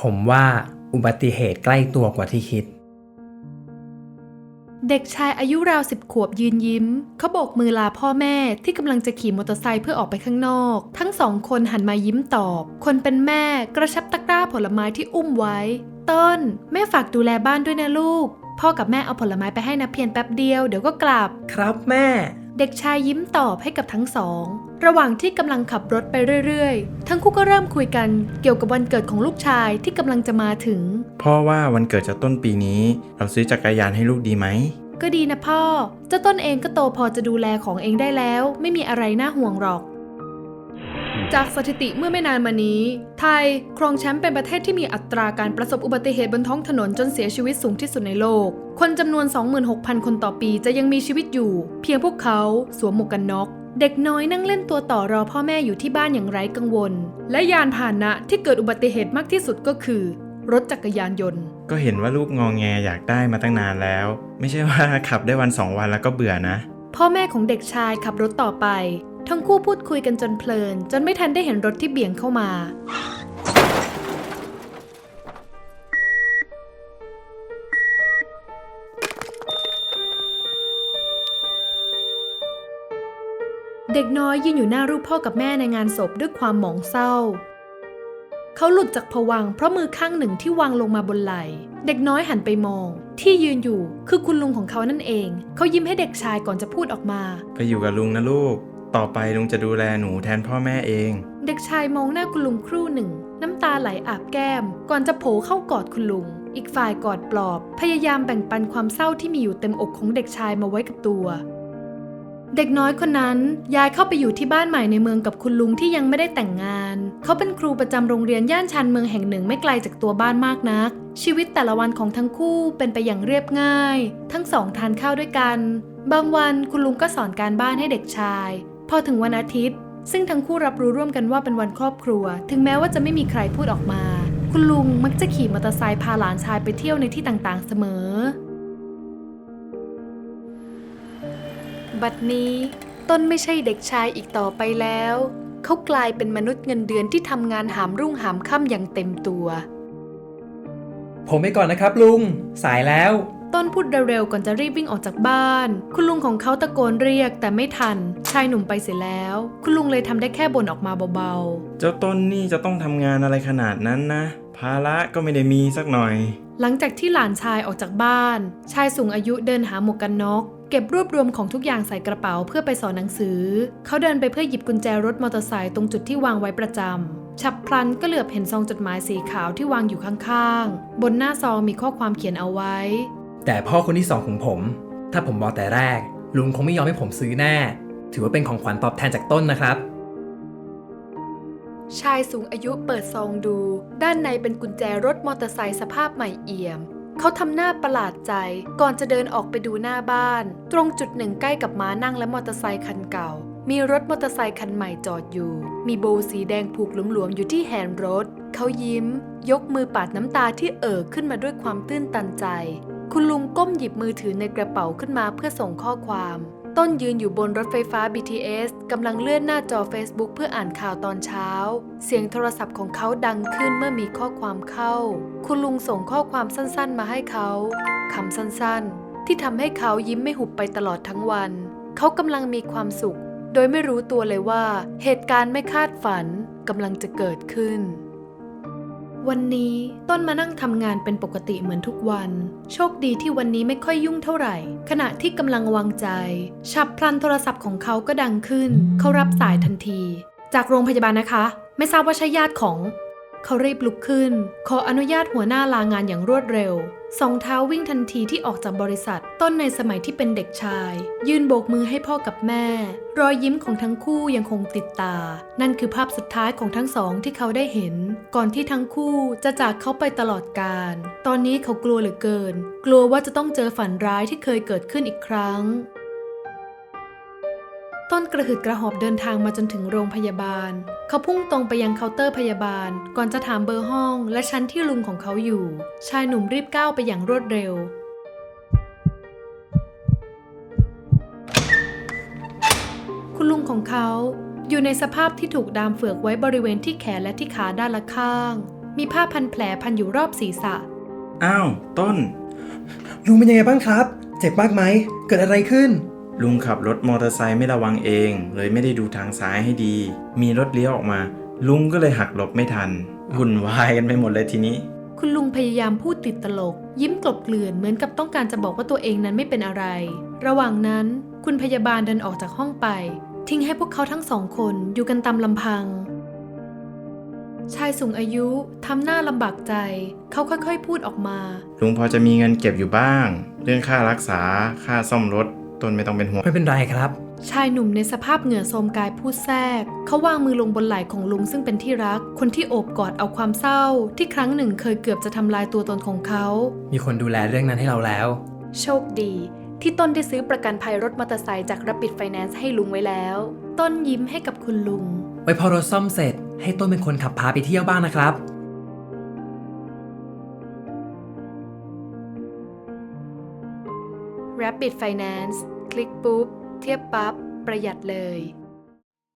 ผมว่าอุบัติเหตุใกล้ตัวกว่าที่คิด เด็กชายอายุราวสิบขวบยืนยิ้ม เขาโบกมือลาพ่อแม่ที่กำลังจะขี่มอเตอร์ไซค์เพื่อออกไปข้างนอก ทั้งสองคนหันมายิ้มตอบ คนเป็นแม่กระชับตะกร้าผลไม้ที่อุ้มไว้ ต้น แม่ฝากดูแลบ้านด้วยนะลูก พ่อกับแม่เอาผลไม้ไปให้นะเพียงแป๊บเดียวเดี๋ยวก็กลับ ครับแม่ เด็กชายยิ้มตอบให้กับทั้งสอง ระหว่างที่กำลังขับรถไปเรื่อยๆ ทั้งคู่ก็เริ่มคุยกันเกี่ยวกับวันเกิดของลูกชายที่กำลังจะมาถึง พ่อว่าวันเกิดจะต้นปีนี้ เราซื้อจักรยานให้ลูกดีไหม ก็ดีนะพ่อ เจ้าต้นเองก็โตพอจะดูแลของเองได้แล้ว ไม่มีอะไรน่าห่วงหรอก จากสถิติเมื่อไม่นานมานี้ ไทยครองแชมป์เป็นประเทศที่มีอัตราการประสบอุบัติเหตุบนท้องถนนจนเสียชีวิตสูงที่สุดในโลก คนจำนวน 26,000 คนต่อปีจะยังมีชีวิตอยู่ เพียงพวกเขาสวมหมวกกันน็อกเด็กน้อยนั่งเล่นตัวต่อรอพ่อแม่อยู่ที่บ้านอย่างไร้กังวล และยานพาหนะที่เกิดอุบัติเหตุมากที่สุดก็คือ รถจักรยานยนต์ ก็เห็นว่าลูกงองแงอยากได้มาตั้งนานแล้ว ไม่ใช่ว่าขับได้วันสองวันแล้วก็เบื่อนะ พ่อแม่ของเด็กชายขับรถต่อไป ทั้งคู่พูดคุยกันจนเพลิน จนไม่ทันได้เห็นรถที่เบี่ยงเข้ามา เด็กน้อยยืนอยู่หน้ารูปพ่อกับแม่ในงานศพด้วยความหมองเศร้า เขาหลุดจากผวังเพราะมือข้างหนึ่งที่วางลงมาบนไหล่ เด็กน้อยหันไปมอง ที่ยืนอยู่คือคุณลุงของเขานั่นเอง เขายิ้มให้เด็กชายก่อนจะพูดออกมา ไปอยู่กับลุงนะลูก ต่อไปลุงจะดูแลหนูแทนพ่อแม่เอง เด็กชายมองหน้าคุณลุงครู่หนึ่ง น้ำตาไหลอาบแก้ม ก่อนจะโผล่เข้ากอดคุณลุง อีกฝ่ายกอดปลอบ พยายามแบ่งปันความเศร้าที่มีอยู่เต็มอกของเด็กชายมาไว้กับตัว เด็กน้อยคนนั้นย้ายเข้าไปอยู่ที่บ้านใหม่ในเมืองกับคุณลุงที่ยังไม่ได้แต่งงาน เขาเป็นครูประจำโรงเรียนย่านชานเมืองแห่งหนึ่งไม่ไกลจากตัวบ้านมากนัก ชีวิตแต่ละวันของทั้งคู่เป็นไปอย่างเรียบง่าย ทั้งสองทานข้าวด้วยกัน บางวันคุณลุงก็สอนการบ้านให้เด็กชาย พอถึงวันอาทิตย์ ซึ่งทั้งคู่รับรู้ร่วมกันว่าเป็นวันครอบครัว ถึงแม้ว่าจะไม่มีใครพูดออกมา คุณลุงมักจะขี่มอเตอร์ไซค์พาหลานชายไปเที่ยวในที่ต่างๆเสมอ บัดนี้ต้นไม่ใช่เด็กชายอีกต่อไปแล้ว เขากลายเป็นมนุษย์เงินเดือนที่ทำงานหามรุ่งหามค่ำอย่างเต็มตัว ผมไปก่อนนะครับลุง สายแล้ว ต้นพูดเร็วๆก่อนจะรีบวิ่งออกจากบ้าน คุณลุงของเขาตะโกนเรียกแต่ไม่ทัน ชายหนุ่มไปเสียแล้ว คุณลุงเลยทำได้แค่บ่นออกมาเบาเจ้าต้นนี่จะต้องทำงานอะไรขนาดนั้นนะ ภาระก็ไม่ได้มีสักหน่อยๆหลังจากที่หลานชายออกจากบ้าน ชายสูงอายุเดินหาหมวกกันน็อกเก็บรวบรวมของทุกอย่างใส่กระเป๋าเพื่อไปสอนหนังสือ เขาเดินไปเพื่อหยิบกุญแจรถมอเตอร์ไซค์ตรงจุดที่วางไว้ประจำ ฉับพลันก็เหลือบเห็นซองจดหมายสีขาวที่วางอยู่ข้างๆ บนหน้าซองมีข้อความเขียนเอาไว้ แต่พ่อคนที่สองของผม ถ้าผมบอกแต่แรก ลุงคงไม่ยอมให้ผมซื้อแน่ ถือว่าเป็นของขวัญตอบแทนจากต้นนะครับ ชายสูงอายุเปิดซองดู ด้านในเป็นกุญแจรถมอเตอร์ไซค์สภาพใหม่เอี่ยม เขาทำหน้าประหลาดใจก่อนจะเดินออกไปดูหน้าบ้าน ตรงจุดหนึ่งใกล้กับม้านั่งและมอเตอร์ไซค์คันเก่า มีรถมอเตอร์ไซค์คันใหม่จอดอยู่ มีโบว์สีแดงผูกหลวมๆอยู่ที่แฮนด์รถ เขายิ้ม ยกมือปาดน้ำตาที่เอ่อขึ้นมาด้วยความตื้นตันใจ คุณลุงก้มหยิบมือถือในกระเป๋าขึ้นมาเพื่อส่งข้อความ ต้นยืนอยู่บนรถไฟฟ้า BTS กำลังเลื่อนหน้าจอ Facebook เพื่ออ่านข่าวตอนเช้า เสียงโทรศัพท์ของเขาดังขึ้นเมื่อมีข้อความเข้า คุณลุงส่งข้อความสั้นๆ มาให้เขาคำสั้นๆ ที่ทำให้เขายิ้มไม่หุบไปตลอดทั้งวัน เขากำลังมีความสุข โดยไม่รู้ตัวเลยว่า เหตุการณ์ไม่คาดฝันกำลังจะเกิดขึ้น วันนี้ต้นมานั่งทำงานเป็นปกติเหมือนทุกวัน โชคดีที่วันนี้ไม่ค่อยยุ่งเท่าไหร่ ขณะที่กำลังวางใจ ฉับพลันโทรศัพท์ของเขาก็ดังขึ้น เขารับสายทันที จากโรงพยาบาลนะคะ ไม่ทราบว่าใช่ญาติของ เขารีบลุกขึ้น ขออนุญาตหัวหน้าลางานอย่างรวดเร็ว สองเท้าวิ่งทันทีที่ออกจากบริษัท ต้นในสมัยที่เป็นเด็กชาย ยืนโบกมือให้พ่อกับแม่ รอยยิ้มของทั้งคู่ยังคงติดตา นั่นคือภาพสุดท้ายของทั้งสองที่เขาได้เห็น ก่อนที่ทั้งคู่จะจากเขาไปตลอดกาลตอนนี้เขากลัวเหลือเกิน กลัวว่าจะต้องเจอฝันร้ายที่เคยเกิดขึ้นอีกครั้ง ต้นกระหืดกระหอบเดินทางมาจนถึงโรงพยาบาล เขาพุ่งตรงไปยังเคาน์เตอร์พยาบาล ก่อนจะถามเบอร์ห้องและชั้นที่ลุงของเขาอยู่ ชายหนุ่มรีบก้าวไปอย่างรวดเร็ว คุณลุงของเขาอยู่ในสภาพที่ถูกดามเฝือกไว้บริเวณที่แขนและที่ขาด้านละข้าง มีผ้าพันแผลพันอยู่รอบศีรษะ อ้าว ต้น ลุงเป็นยังไงบ้างครับ เจ็บมากไหม เกิดอะไรขึ้น ลุงขับรถมอเตอร์ไซค์ไม่ระวังเอง เลยไม่ได้ดูทางซ้ายให้ดี มีรถเลี้ยวออกมา ลุงก็เลยหักหลบไม่ทันวุ่นวายกันไปหมดเลยทีนี้ คุณลุงพยายามพูดติดตลก ยิ้มกลบเกลื่อนเหมือนกับต้องการจะบอกว่าตัวเองนั้นไม่เป็นอะไร ระหว่างนั้น คุณพยาบาลเดินออกจากห้องไป ทิ้งให้พวกเขาทั้งสองคนอยู่กันตามลำพัง ชายสูงอายุทำหน้าลำบากใจ เขาค่อยๆ พูดออกมา ลุงพอจะมีเงินเก็บอยู่บ้าง เรื่องค่ารักษา ค่าซ่อมรถ ต้นไม่ต้องเป็นห่วงไม่เป็นไรครับ ชายหนุ่มในสภาพเหงื่อโทรมกายพูดแทรก เขาวางมือลงบนไหล่ของลุงซึ่งเป็นที่รัก คนที่โอบกอดเอาความเศร้า ที่ครั้งหนึ่งเคยเกือบจะทำลายตัวตนของเขา มีคนดูแลเรื่องนั้นให้เราแล้ว โชคดี ที่ต้นได้ซื้อประกันภัยรถมอเตอร์ไซค์จาก Rapid Finance ให้ลุงไว้แล้ว ต้นยิ้มให้กับคุณลุง ไว้พอรถซ่อมเสร็จ ให้ต้นเป็นคนขับพาไปเที่ยวบ้างนะครับ Rapid Finance คลิกปุ๊บ เทียบปั๊บ ประหยัดเลย